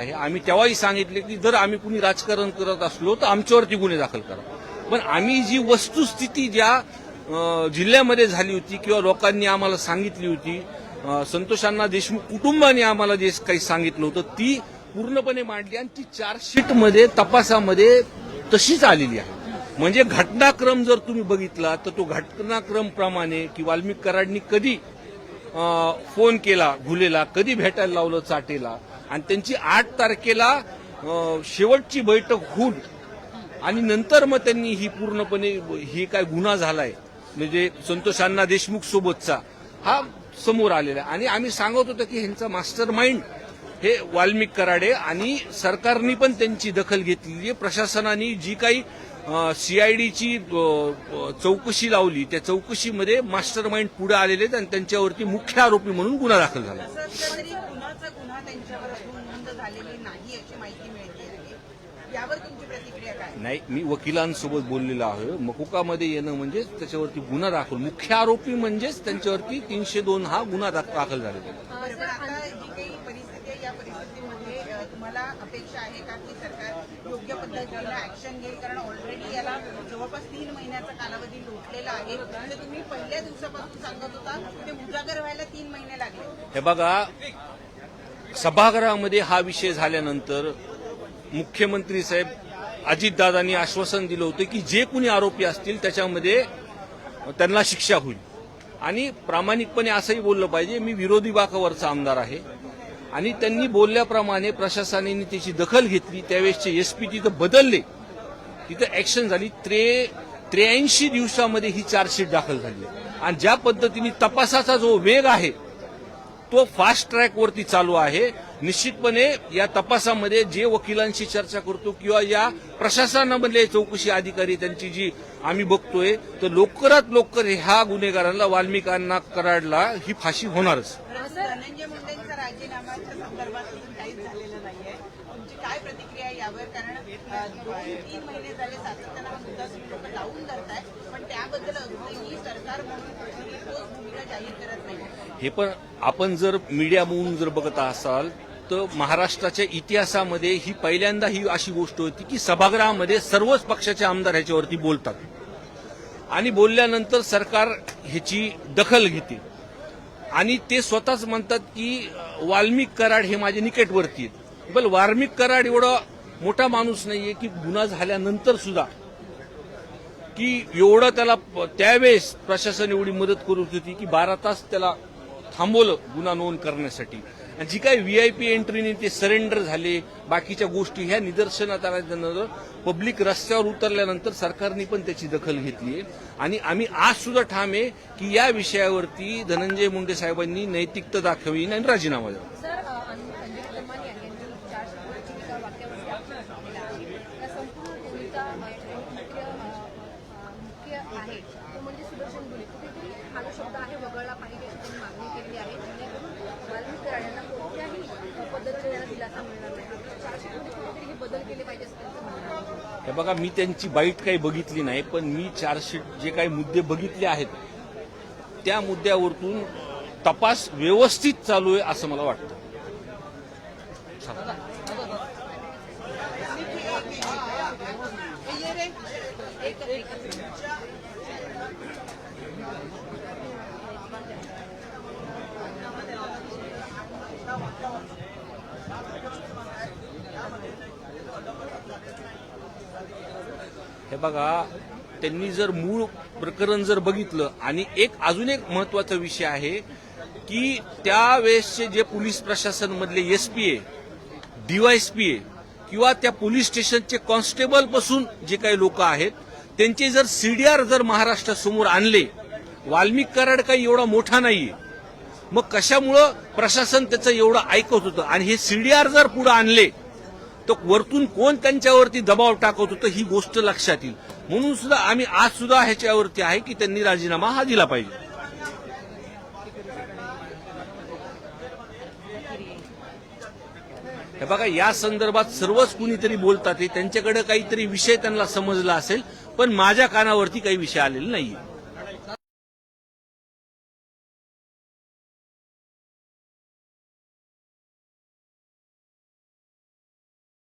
आहे आम्ही तेव्हाही सांगितले की जर आम्ही कुणी राजकारण करत असलो तर आमच्यावरती गुन्हे दाखल करा. पण आम्ही जी वस्तुस्थिती ज्या जिल्ह्यामध्ये झाली होती किंवा लोकांनी आम्हाला सांगितली होती संतोषांना देशमुख कुटुंबाने आम्हाला जे काही सांगितलं होतं ती पूर्णपणे मांडली आणि ती चार्जशीटमध्ये तपासामध्ये तशीच आलेली आहे. म्हणजे घटनाक्रम जर तुम्ही बघितला तर तो घटनाक्रम प्रमाणे की वाल्मिक कराडनी कधी फोन केला घुलेला कधी भेटायला लावलं चाटेला आणि त्यांची आठ तारखेला शेवटची बैठक होऊन आणि नंतर मग त्यांनी ही पूर्णपणे ही काय गुन्हा झालाय म्हणजे संतोषांना देशमुख सोबतचा हा समोर आलेला आहे. आणि आम्ही सांगत होतो की ह्यांचा मास्टर माइंड हे वाल्मिक कराडे आणि सरकारने पण त्यांची दखल घेतलेली आहे. प्रशासनाने जी काही सीआयडीची चौकशी लावली त्या चौकशीमध्ये मास्टर माइंड पुढे आलेले आहेत आणि त्यांच्यावरती मुख्य आरोपी म्हणून गुन्हा दाखल झाला. नाही मी वकिलांसोबत बोललेलो आहे. मकुकामध्ये येणं म्हणजे त्याच्यावरती गुन्हा दाखल. मुख्य आरोपी म्हणजेच त्यांच्यावरती तीनशे दोन हा गुन्हा दाख- दाखल झालेला आहे बरं, पण आता जी काही परिस्थिती आहे या परिस्थितीमध्ये अ, तुम्हाला अपेक्षा आहे का की सरकार योग्य पद्धतीनं ऍक्शन घेईल? कारण ऑलरेडी याला जवळपास तीन महिन्याचा कालावधी लोटलेला आहे. म्हणजे तुम्ही पहिल्या दिवसापासून सांगत होता ते उजागर व्हायला तीन महिने लागले. हे बघा सभागृहामध्ये हा विषय झाल्यानंतर मुख्यमंत्री साहेब अजितदादांनी आश्वासन दिलं होतं की जे कुणी आरोपी असतील त्याच्यामध्ये त्यांना शिक्षा होईल. आणि प्रामाणिकपणे असंही बोललं पाहिजे मी विरोधी बाकावरचा आमदार आहे. आणि त्यांनी बोलल्याप्रमाणे प्रशासनाने त्याची दखल घेतली. त्यावेळेसचे एसपी तिथं बदलले. तिथं ऍक्शन झाली. त्रे त्र्याऐंशी दिवसामध्ये ही चार्जशीट दाखल झाली. आणि ज्या पद्धतीने तपासाचा जो वेग आहे तो फास्ट ट्रॅकवरती चालू आहे. निश्चितपणे या तपासामध्ये जे वकिलांशी चर्चा करतो किंवा या प्रशासनामधले चौकशी अधिकारी त्यांची जी आम्ही बघतोय तर लवकरात लवकर ह्या गुन्हेगारांना वाल्मिकांना कराडला ही फाशी होणारच. राजीनाम्याच्या संदर्भात अजून काहीच झालेलं नाहीये. तुमची काय प्रतिक्रिया यावर? कारण दोन तीन महिने झाले सातत्यानं हा मुद्दा लोक लावून धरताय पण त्याबद्दल अजूनही सरकार म्हणून ठोस भूमिका जाहीर करत नाही. हे पण आपण जर मीडिया म्हणून जर बघत असाल तर महाराष्ट्राच्या इतिहासामध्ये ही पहिल्यांदा ही अशी गोष्ट होती की सभागृहामध्ये सर्वच पक्षाचे आमदार ह्याच्यावरती बोलतात. आणि बोलल्यानंतर सरकार ह्याची दखल घेते आणि ते स्वतःच म्हणतात की वाल्मिक कराड हे माझे निकटवर्ती आहेत. बल वाल्मिक कराड एवढा मोठा माणूस नाहीये की गुन्हा झाल्यानंतर सुद्धा. की एवढं त्याला प- त्यावेळेस प्रशासन एवढी मदत करत होती की बारा तास त्याला थांबवलं गुन्हा नोंद करण्यासाठी. जी काही व्ही आय पी एंट्रीने ते सरेंडर झाले बाकीच्या गोष्टी ह्या निदर्शनात आल्यानंतर पब्लिक रस्त्यावर उतरल्यानंतर सरकारने पण त्याची दखल घेतली आहे. आणि आम्ही आज सुद्धा ठाम आहे की या विषयावरती धनंजय मुंडे साहेबांनी नैतिकता दाखवी आणि राजीनामा द्यावा. आहे तो म्हणजे सुदर्शन गुन्हे कुठेतरी हा जो शब्द आहे वगळला पाहिजे अशी मागणी केली आहे जेणेकरून वाल्मिक कराड यांना कोणत्याही अ, पद्धतीने त्यांना दिलासा मिळणार नाही चारशेमध्ये कुठेतरी हे बदल केले पाहिजे असं त्यांचं म्हणणं आहे हे बघा मी त्यांची बाईट काही बघितली नाही पण मी चार्जशीट जे काही मुद्दे बघितले आहेत त्या मुद्द्यावरतून तपास व्यवस्थित चालू आहे असं मला वाटतं. हे बघा त्यांनी जर मूळ प्रकरण जर बघितलं आणि एक अजून एक महत्त्वाचा विषय आहे की त्यावेळेसचे जे पोलीस प्रशासन मधले एसपी आहे डीवायएसपी आहे किंवा त्या पोलीस स्टेशनचे कॉन्स्टेबलपासून जे काही लोक आहेत त्यांचे जर सीडीआर जर महाराष्ट्रासमोर आणले वाल्मिक कराड काही एवढा मोठा नाहीये मग कशामुळं प्रशासन त्याचं एवढं ऐकत होतं? आणि हे सीडीआर जर पुढे आणले तर वरतून कोण त्यांच्यावरती दबाव टाकत होतं ही गोष्ट लक्षात येईल. म्हणून सुद्धा आम्ही आज सुद्धा ह्याच्यावरती आहे की त्यांनी राजीनामा हा दिला पाहिजे. हे बघा या संदर्भात सर्वच कुणीतरी बोलतात हे त्यांच्याकडे काहीतरी विषय त्यांना समजला असेल पण माझ्या कानावरती काही विषय आलेला नाहीये.